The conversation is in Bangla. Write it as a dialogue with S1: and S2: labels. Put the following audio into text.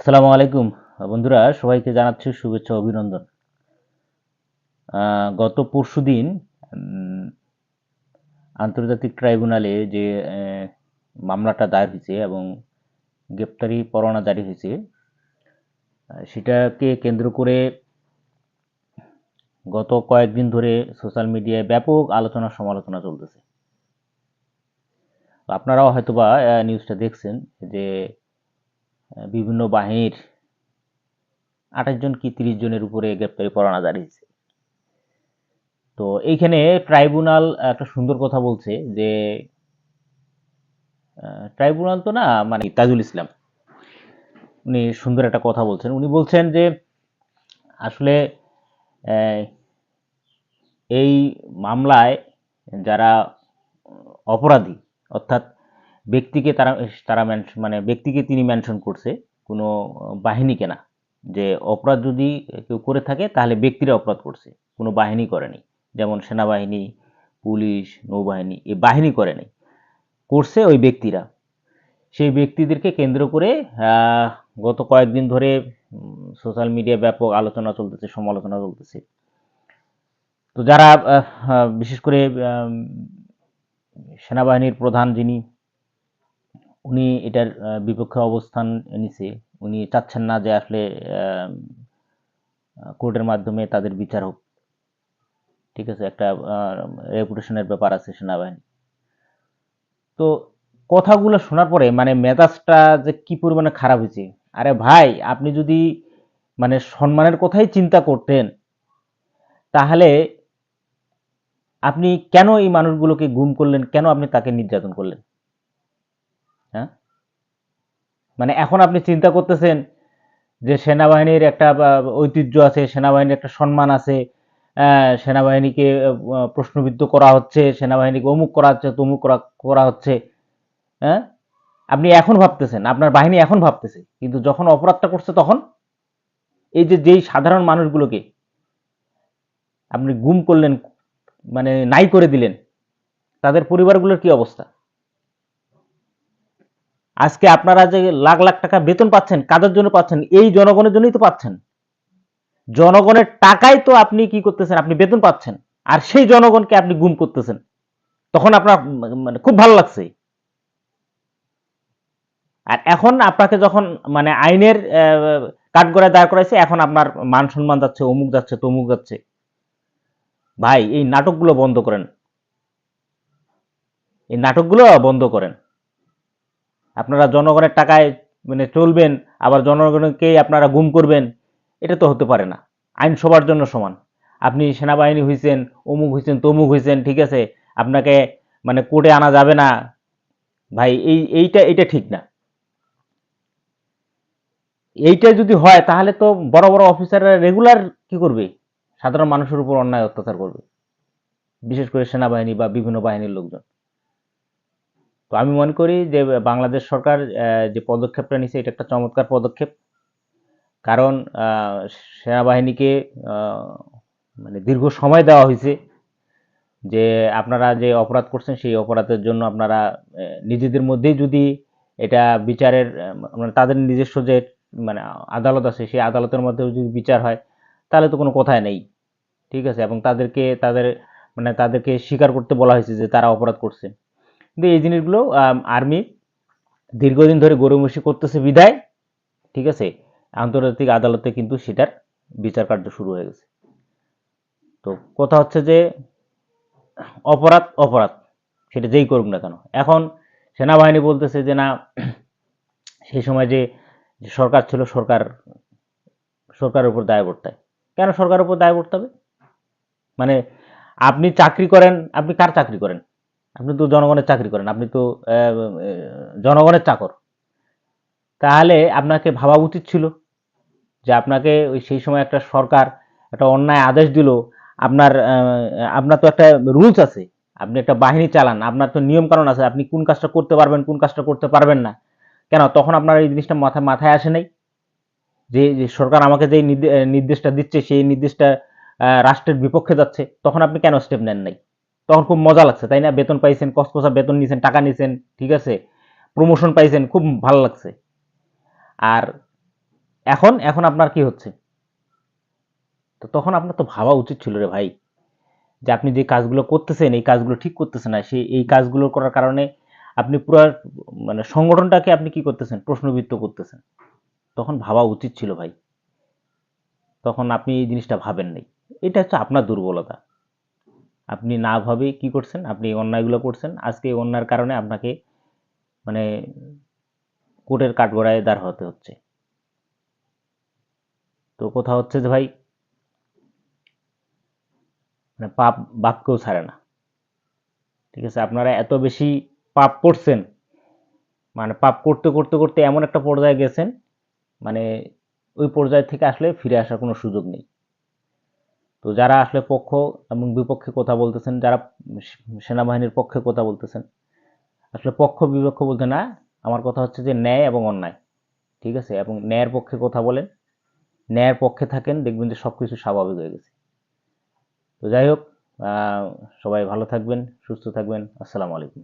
S1: আসসালামু আলাইকুম। বন্ধুরা সবাইকে জানাচ্ছি শুভেচ্ছা অভিনন্দন। গত পরশুদিন উম, আন্তর্জাতিক ট্রাইব্যুনালে যে মামলাটা দায়ের হয়েছে এবং গ্রেপ্তারি পরোয়ানা জারি হয়েছে সেটাকে কেন্দ্র করে গত কয়েকদিন ধরে সোশ্যাল মিডিয়ায় ব্যাপক আলোচনা সমালোচনা চলতেছে। আপনারাও হয়তোবা নিউজটা দেখছেন যে বিভিন্ন বাহিনীর আঠাশ জন কি তিরিশ জনের উপরে গ্রেপ্তারি জারি হয়েছে তো এইখানে ট্রাইব্যুনাল একটা সুন্দর কথা বলছে যে ট্রাইব্যুনাল তো না মানে তাজুল ইসলাম, উনি সুন্দর একটা কথা বলছেন। উনি বলছেন যে, আসলে এই মামলায় যারা অপরাধী, অর্থাৎ ব্যক্তিকে তারা তারা মানে ব্যক্তিকে তিনি মেনশন করছে, কোনো বাহিনীকে না যে অপরাধ যদি কেউ করে থাকে, তাহলে ব্যক্তিরা অপরাধ করছে। কোনো বাহিনী করেনি যেমন সেনাবাহিনী, পুলিশ, নৌবাহিনী, এ বাহিনী করেনি করছে ওই ব্যক্তিরা। সেই ব্যক্তিদেরকে কেন্দ্র করে গত কয়েকদিন ধরে সোশ্যাল মিডিয়া ব্যাপক আলোচনা চলতেছে, সমালোচনা চলতেছে। তো যারা বিশেষ করে সেনাবাহিনীর প্রধান যিনি উনি এটার বিপক্ষে অবস্থান নিছে। উনি চাচ্ছেন না যে আসলে কোর্টের মাধ্যমে তাদের বিচার হোক। ঠিক আছে, একটা রেপুটেশনের ব্যাপার আছে সেনাবাহিনী তো কথাগুলো শোনার পরে মানে মেজাজটা যে কি পরিমাণে খারাপ হয়েছে? আরে ভাই, আপনি যদি মানে সম্মানের কথাই চিন্তা করতেন, তাহলে আপনি কেন এই মানুষগুলোকে গুম করলেন? কেন আপনি তাকে নির্যাতন করলেন হ্যাঁ মানে এখন আপনি চিন্তা করতেছেন যে সেনাবাহিনীর একটা ঐতিহ্য আছে, সেনাবাহিনীর একটা সম্মান আছে সেনাবাহিনীকে প্রশ্নবিদ্ধ করা হচ্ছে, সেনাবাহিনীকে অমুক করা হচ্ছে, তমুক করা করা হচ্ছে হ্যাঁ? আপনি এখন ভাবতেছেন, আপনার বাহিনী এখন ভাবতেছে, কিন্তু যখন অপরাধটা করছে তখন এই যে, যেই সাধারণ মানুষগুলোকে আপনি গুম করলেন মানে নাই করে দিলেন, তাদের পরিবারগুলোর কি অবস্থা? আজকে আপনারা যে লাখ লাখ টাকা বেতন পাচ্ছেন, কাদের জন্য পাচ্ছেন, এই জনগণের জন্যই তো পাচ্ছেন। জনগণের টাকাই তো আপনি কি করতেছেন, আপনি বেতন পাচ্ছেন, আর সেই জনগণকে আপনি গুম করতেছেন। তখন আপনার মানে খুব ভালো লাগছে। আর এখন আপনাকে যখন মানে আইনের কাঠগড়ায় দাঁড় করাইছে, এখন আপনার মান সম্মান যাচ্ছে, অমুক যাচ্ছে, তমুক যাচ্ছে। ভাই, এই নাটকগুলো বন্ধ করেন। এই নাটকগুলো বন্ধ করেন। আপনারা জনগণের টাকায় মানে চলবেন, আবার জনগণকেই আপনারা গুম করবেন, এটা তো হতে পারে না। আইন সবার জন্য সমান। আপনি সেনাবাহিনী হয়েছেন অমুক হয়েছেন তমুক হয়েছেন ঠিক আছে? আপনাকে মানে কোর্টে আনা যাবে না। ভাই, এই, এইটা এটা ঠিক না। এইটা যদি হয়, তাহলে তো বড় বড় অফিসাররা রেগুলার কি করবে? সাধারণ মানুষের উপর অন্যায় অত্যাচার করবে। বিশেষ করে সেনাবাহিনী বা বিভিন্ন বাহিনীর লোকজন। তো আমি মনে করি যে, বাংলাদেশ সরকার যে পদক্ষেপটা নিছে, এটা একটা চমৎকার পদক্ষেপ। কারণ সেনাবাহিনীকে মানে দীর্ঘ সময় দেওয়া হয়েছে যে, আপনারা যে অপরাধ করছেন, সেই অপরাধের জন্য আপনারা নিজেদের মধ্যেই যদি এটা বিচারের মানে তাদের নিজস্ব যে মানে আদালত আছে, সেই আদালতের মধ্যে যদি বিচার হয়, তাহলে তো কোনো কথাই নেই। ঠিক আছে? এবং তাদেরকে, তাদের মানে তাদেরকে স্বীকার করতে বলা হয়েছে যে, তারা অপরাধ করছে। কিন্তু এই জিনিসগুলো আর্মি দীর্ঘদিন ধরে গরুমসি করতেছে বিদায় ঠিক আছে? আন্তর্জাতিক আদালতে কিন্তু সেটার বিচার কার্য শুরু হয়ে গেছে। তো কথা হচ্ছে যে, অপরাধ অপরাধ, সেটা যেই করুক না কেন। এখন সেনাবাহিনী বলতেছে যে, না সেই সময় যে সরকার ছিল, সরকার, সরকারের উপর দায় বর্তায়। কেন সরকারের উপর দায় বর্তাবে? মানে আপনি চাকরি করেন, আপনি কার চাকরি করেন? আপনি তো জনগণের চাকরি করেন, আপনি তো জনগণের চাকর। তাহলে আপনাকে ভাবা উচিত ছিল যে আপনাকে ওই সেই সময় একটা সরকার একটা অন্যায় আদেশ দিল, আপনার আপনার তো একটা রুলস আছে, আপনি একটা বাহিনী চালান, আপনার তো নিয়ম কানুন আছে, আপনি কোন কাজটা করতে পারবেন, কোন কাজটা করতে পারবেন না। কেন? তখন আপনার এই জিনিসটা মাথা, মাথায় আসে নাই যে সরকার আমাকে যে নির্দে- নির্দেশটা দিচ্ছে, সেই নির্দেশটা রাষ্ট্রের বিপক্ষে যাচ্ছে, তখন আপনি কেন স্টেপ নেন নাই? তখন খুব মজা লাগছে, তাই না? বেতন পাইছেন কসকসা বেতন নিছেন, টাকা নিছেন, ঠিক আছে? প্রমোশন পাইছেন, খুব ভালো লাগছে। আর এখন এখন আপনার কি হচ্ছে? তো তখন আপনার তো ভাবা উচিত ছিল রে ভাই, যে আপনি যে কাজগুলো করতেছেন, এই কাজগুলো ঠিক করতেছেন না সেই এই কাজগুলো করার কারণে আপনি পুরো মানে সংগঠনটাকে আপনি কি করতেছেন? প্রশ্নবিদ্ধ করতেছেন। তখন ভাবা উচিত ছিল ভাই। তখন আপনি এই জিনিসটা ভাবেন নাই। এটা হচ্ছে আপনার দুর্বলতা। আপনি না ভাবে কি করছেন, আপনি অন্যায়গুলো করছেন, আজকে এই অন্যায়ের কারণে আপনাকে মানে কোর্টের কাঠগড়ায় দাঁড় হতে হচ্ছে। তো কথা হচ্ছে যে ভাই মানে পাপ বাপকেও ছাড়ে না। ঠিক আছে, আপনারা এত বেশি পাপ করছেন মানে পাপ করতে করতে করতে এমন একটা পর্যায়ে গেছেন মানে ওই পর্যায় থেকে আসলে ফিরে আসার কোনো সুযোগ নেই। তো যারা আসলে পক্ষ এবং বিপক্ষে কথা বলতেছেন, যারা সেনাবাহিনীর পক্ষে কথা বলতেছেন, আসলে পক্ষ বিপক্ষ বলতে না, আমার কথা হচ্ছে যে ন্যায় এবং অন্যায়, ঠিক আছে? এবং ন্যায়ের পক্ষে কথা বলেন, ন্যায়ের পক্ষে থাকেন, দেখবেন যে সব কিছু স্বাভাবিক হয়ে গেছে। তো যাই হোক সবাই ভালো থাকবেন, সুস্থ থাকবেন, আসসালামু আলাইকুম।